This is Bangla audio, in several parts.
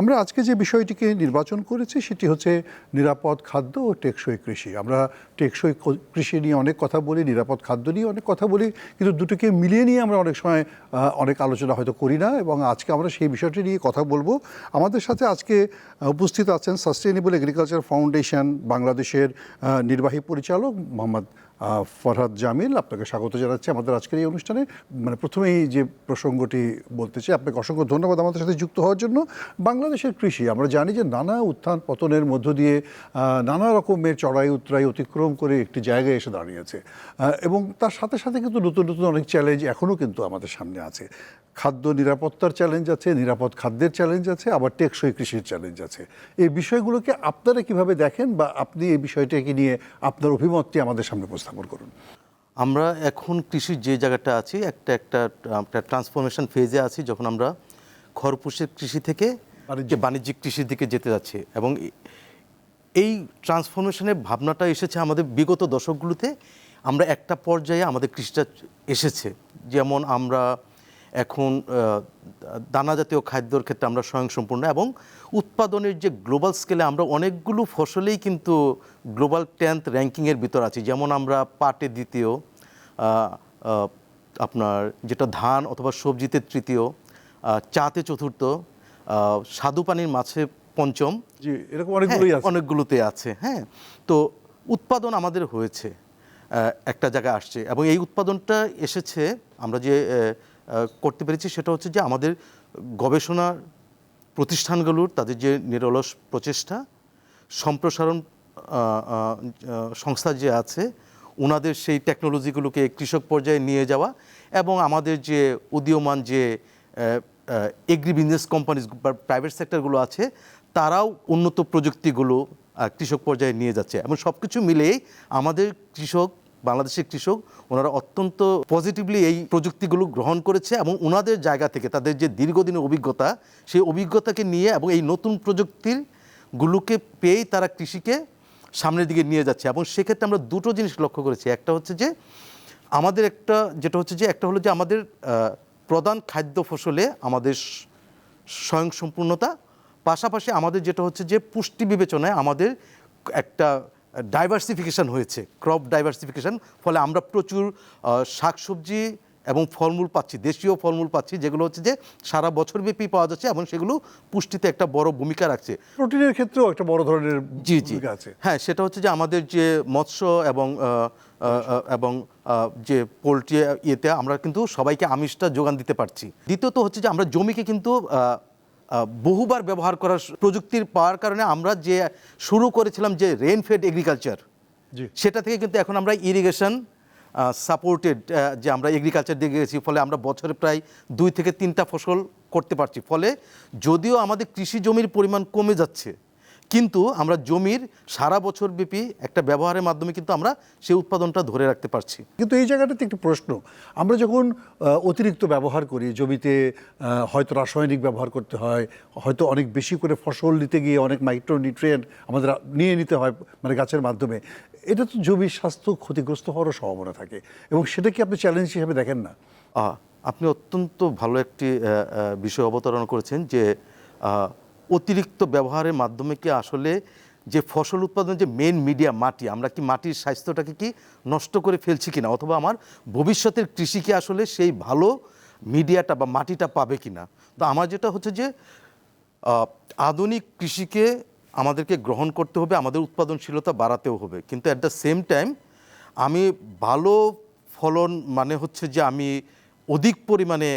আমরা আজকে যে বিষয়টিকে নির্বাচন করেছি সেটি হচ্ছে নিরাপদ খাদ্য ও টেকসই কৃষি। আমরা টেকসই কৃষি নিয়ে অনেক কথা বলি, নিরাপদ খাদ্য নিয়ে অনেক কথা বলি, কিন্তু দুটোকে মিলিয়ে নিয়ে আমরা অনেক সময় অনেক আলোচনা হয়তো করি না এবং আজকে আমরা সেই বিষয়টি নিয়ে কথা বলব। আমাদের সাথে আজকে উপস্থিত আছেন সাস্টেনেবল এগ্রিকালচার ফাউন্ডেশন বাংলাদেশের নির্বাহী পরিচালক মোহাম্মদ ফরহাদ জামিল, আপনাকে স্বাগত জানাচ্ছি আমাদের আজকের এই অনুষ্ঠানে। মানে প্রথমেই যে প্রসঙ্গটি বলতে চাই, আপনাকে অসংখ্য ধন্যবাদ আমাদের সাথে যুক্ত হওয়ার জন্য। বাংলাদেশের কৃষি, আমরা জানি যে নানা উত্থান পতনের মধ্য দিয়ে নানা রকমের চড়াই উত্তরাই অতিক্রম করে একটি জায়গায় এসে দাঁড়িয়েছে। এবং তার সাথে সাথে কিন্তু নতুন নতুন অনেক চ্যালেঞ্জ এখনও কিন্তু আমাদের সামনে আছে। খাদ্য নিরাপত্তার চ্যালেঞ্জ আছে, নিরাপদ খাদ্যের চ্যালেঞ্জ আছে, আবার টেকসই কৃষির চ্যালেঞ্জ আছে। এই বিষয়গুলোকে আপনারা কীভাবে দেখেন বা আপনি এই বিষয়টাকে নিয়ে আপনার অভিমতটি আমাদের সামনে উপস্থাপন করুন। আমরা এখন কৃষির যে জায়গাটা আছি একটা একটা একটা ট্রান্সফরমেশন ফেজে আছি যখন আমরা খরপুষের কৃষি থেকে। যে বাণিজ্যিক কৃষির দিকে যেতে যাচ্ছে এবং এই ট্রান্সফরমেশনের ভাবনাটা এসেছে আমাদের বিগত দশকগুলোতে। আমরা একটা পর্যায়ে আমাদের কৃষিটা এসেছে। যেমন আমরা এখন দানা জাতীয় খাদ্যর ক্ষেত্রে আমরা স্বয়ংসম্পূর্ণ এবং উৎপাদনের যে গ্লোবাল স্কেলে আমরা অনেকগুলো ফসলেই কিন্তু গ্লোবাল টেন্থ র্যাঙ্কিংয়ের ভিতর আছি। যেমন আমরা পাটে দ্বিতীয় আপনার যেটা ধান অথবা সবজিতে তৃতীয় চাতে চতুর্থ স্বাদু পানির মাছে পঞ্চম। জি এরকম অনেকগুলোই হ্যাঁ, আছে। অনেকগুলোতে আছে হ্যাঁ। তো উৎপাদন আমাদের হয়েছে একটা জায়গায় আসছে এবং এই উৎপাদনটা এসেছে আমরা যে করতে পেরেছি সেটা হচ্ছে যে আমাদের গবেষণা প্রতিষ্ঠানগুলোর তাদের যে নিরলস প্রচেষ্টা, সম্প্রসারণ সংস্থা যে আছে ওনাদের সেই টেকনোলজিগুলোকে কৃষক পর্যায়ে নিয়ে যাওয়া এবং আমাদের যে উদীয়মান যে এগ্রি বিজনেস কোম্পানিজ বা প্রাইভেট সেক্টরগুলো আছে, তারাও উন্নত প্রযুক্তিগুলো কৃষক পর্যায়ে নিয়ে যাচ্ছে। এবং সব কিছু মিলেই আমাদের কৃষক বাংলাদেশের কৃষক, ওনারা অত্যন্ত পজিটিভলি এই প্রযুক্তিগুলো গ্রহণ করেছে এবং ওনাদের জায়গা থেকে তাদের যে দীর্ঘদিনের অভিজ্ঞতা, সেই অভিজ্ঞতাকে নিয়ে এবং এই নতুন প্রযুক্তির গুলোকে পেয়েই তারা কৃষিকে সামনের দিকে নিয়ে যাচ্ছে। এবং সেক্ষেত্রে আমরা দুটো জিনিস লক্ষ্য করেছি। একটা হচ্ছে যে, আমাদের একটা, যেটা হচ্ছে যে, একটা হলো যে আমাদের প্রধান খাদ্য ফসলে আমাদের স্বয়ংসম্পূর্ণতা, পাশাপাশি আমাদের যেটা হচ্ছে যে পুষ্টি বিবেচনায় আমাদের একটা ডাইভার্সিফিকেশন হয়েছে ক্রপ ডাইভার্সিফিকেশন ফলে আমরা প্রচুর শাকসবজি এবং ফলমূল পাচ্ছি দেশীয় ফলমূল পাচ্ছি যেগুলো হচ্ছে যে সারা বছরব্যাপী পাওয়া যাচ্ছে এবং সেগুলো পুষ্টিতে একটা বড় ভূমিকা রাখছে। প্রোটিনের ক্ষেত্রেও একটা বড় ধরনের জি জি। আছে। হ্যাঁ সেটা হচ্ছে যে আমাদের যে মৎস্য এবং এবং যে পোলট্রি ইয়েতে আমরা কিন্তু সবাইকে আমিষটা যোগান দিতে পারছি। দ্বিতীয়ত হচ্ছে যে আমরা জমিকে কিন্তু বহুবার ব্যবহার করার প্রযুক্তির পাওয়ার কারণে আমরা যে শুরু করেছিলাম যে রেনফেড এগ্রিকালচার সেটা থেকে কিন্তু এখন আমরা ইরিগেশন সাপোর্টেড যে আমরা এগ্রিকালচার দিয়ে গেছি ফলে আমরা বছরে প্রায় দুই থেকে তিনটা ফসল করতে পারছি। ফলে যদিও আমাদের কৃষি জমির পরিমাণ কমে যাচ্ছে কিন্তু আমরা জমির সারা বছর ব্যাপী একটা ব্যবহারের মাধ্যমে কিন্তু আমরা সেই উৎপাদনটা ধরে রাখতে পারছি। কিন্তু এই জায়গাটাতে একটি প্রশ্ন। আমরা যখন অতিরিক্ত ব্যবহার করি জমিতে হয়তো রাসায়নিক ব্যবহার করতে হয় হয়তো অনেক বেশি করে ফসল নিতে গিয়ে অনেক মাইক্রো মাইক্রোনিউট্রিয়েন্ট আমাদের নিয়ে নিতে হয় মানে গাছের মাধ্যমে এটা তো জমির স্বাস্থ্য ক্ষতিগ্রস্ত হওয়ারও সম্ভাবনা থাকে। এবং সেটা কি আপনি চ্যালেঞ্জ হিসেবে দেখেন না? আপনি অত্যন্ত ভালো একটি বিষয় অবতারণা করেছেন যে অতিরিক্ত ব্যবহারের মাধ্যমে কি আসলে যে ফসল উৎপাদন যে মেন মিডিয়া মাটি, আমরা কি মাটির স্বাস্থ্যটাকে কি নষ্ট করে ফেলছি কিনা? অথবা আমার ভবিষ্যতের কৃষি কি আসলে সেই ভালো মিডিয়াটা বা মাটিটা পাবে কিনা? তো আমার যেটা হচ্ছে যে আধুনিক কৃষিকে আমাদেরকে গ্রহণ করতে হবে, আমাদের উৎপাদনশীলতা বাড়াতেও হবে। কিন্তু অ্যাট দ্য সেম টাইম আমি ভালো ফলন মানে হচ্ছে যে আমি অধিক পরিমাণে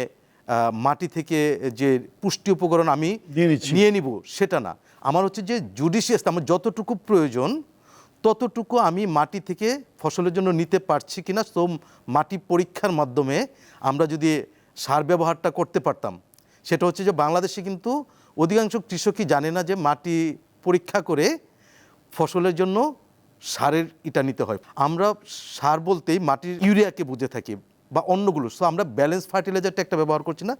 মাটি থেকে যে পুষ্টি উপকরণ আমি নিয়ে নিয়ে নিব সেটা না। আমার হচ্ছে যে জুডিশিয়াস আমার যতটুকু প্রয়োজন ততটুকু আমি মাটি থেকে ফসলের জন্য নিতে পারছি কিনা তো মাটি পরীক্ষার মাধ্যমে আমরা যদি সার ব্যবহারটা করতে পারতাম। সেটা হচ্ছে যে বাংলাদেশে কিন্তু অধিকাংশ কৃষকই জানে না যে মাটি পরীক্ষা করে ফসলের জন্য সারের ইটা নিতে হয়। আমরা সার বলতেই মাটির ইউরিয়াকে বুঝে থাকি। বা অন্যগুলো। সো আমরা ব্যালেন্স ফার্টিলাইজারটা একটা ব্যবহার করছি না।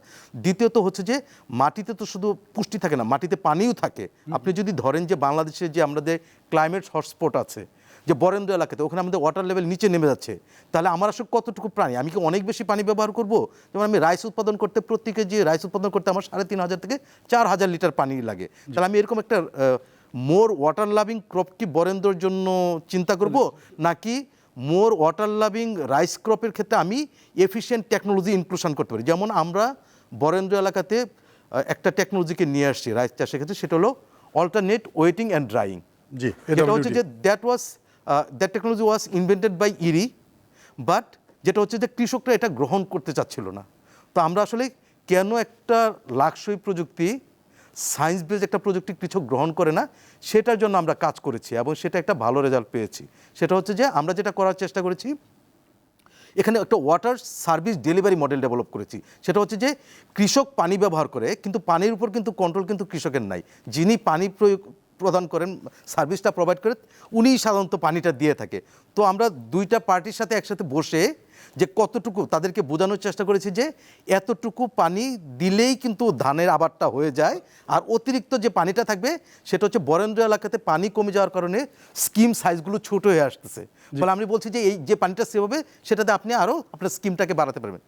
দ্বিতীয়ত হচ্ছে যে মাটিতে তো শুধু পুষ্টি থাকে না মাটিতে পানিও থাকে। আপনি যদি ধরেন যে বাংলাদেশে যে আমাদের ক্লাইমেট হটস্পট আছে যে বরেন্দ্র এলাকাতে ওখানে আমাদের ওয়াটার লেভেল নিচে নেমে যাচ্ছে তাহলে আমার আসলে কতটুকু প্রাণী? আমি কি অনেক বেশি পানি ব্যবহার করব? যেমন আমি রাইস উৎপাদন করতে প্রতি কেজি রাইস উৎপাদন করতে আমার সাড়ে তিন হাজার থেকে চার হাজার লিটার পানি লাগে। তাহলে আমি এরকম একটা মোর ওয়াটার লাভিং ক্রপ কি বরেন্দ্রর জন্য চিন্তা করব? নাকি মোর ওয়াটার লাভিং রাইস ক্রপের ক্ষেত্রে আমি এফিসিয়েন্ট টেকনোলজি ইনক্লুশন করতে পারি। যেমন আমরা বরেন্দ্র এলাকাতে একটা টেকনোলজিকে নিয়ে আসছি রাইস চাষের ক্ষেত্রে সেটা হলো অল্টারনেট ওয়েটিং অ্যান্ড ড্রাইং জি যেটা হচ্ছে যে that was that technology was invented by IRRI but যেটা হচ্ছে যে কৃষকরা এটা গ্রহণ করতে চাচ্ছিল না। তো আমরা আসলে কেন একটা লাক্সই প্রযুক্তি সায়েন্স বেজ একটা প্রযুক্তি কৃষক গ্রহণ করে না, সেটার জন্য আমরা কাজ করেছি এবং সেটা একটা ভালো রেজাল্ট পেয়েছি। সেটা হচ্ছে যে আমরা যেটা করার চেষ্টা করেছি, এখানে একটা water service delivery model develop করেছি। সেটা হচ্ছে যে কৃষক পানি ব্যবহার করে, কিন্তু পানির উপর কিন্তু কন্ট্রোল কিন্তু কৃষকের নাই। যিনি পানি প্রয়োগ, প্রদান করেন সার্ভিসটা প্রোভাইড করে, উনিই সাধারণত পানিটা দিয়ে থাকে। তো আমরা দুইটা পার্টির সাথে একসাথে বসে যে কতটুকু তাদেরকে বোঝানোর চেষ্টা করেছি যে এতটুকু পানি দিলেই কিন্তু ধানের আবারটা হয়ে যায়। আর অতিরিক্ত যে পানিটা থাকবে সেটা হচ্ছে বরেন্দ্র এলাকাতে পানি কমে যাওয়ার কারণে স্কিম সাইজগুলো ছোট হয়ে আসতেছে। ফলে আমি বলছি যে এই যে পানিটা সেভাবে সেটাতে আপনি আরও আপনার স্কিমটাকে বাড়াতে পারবেন।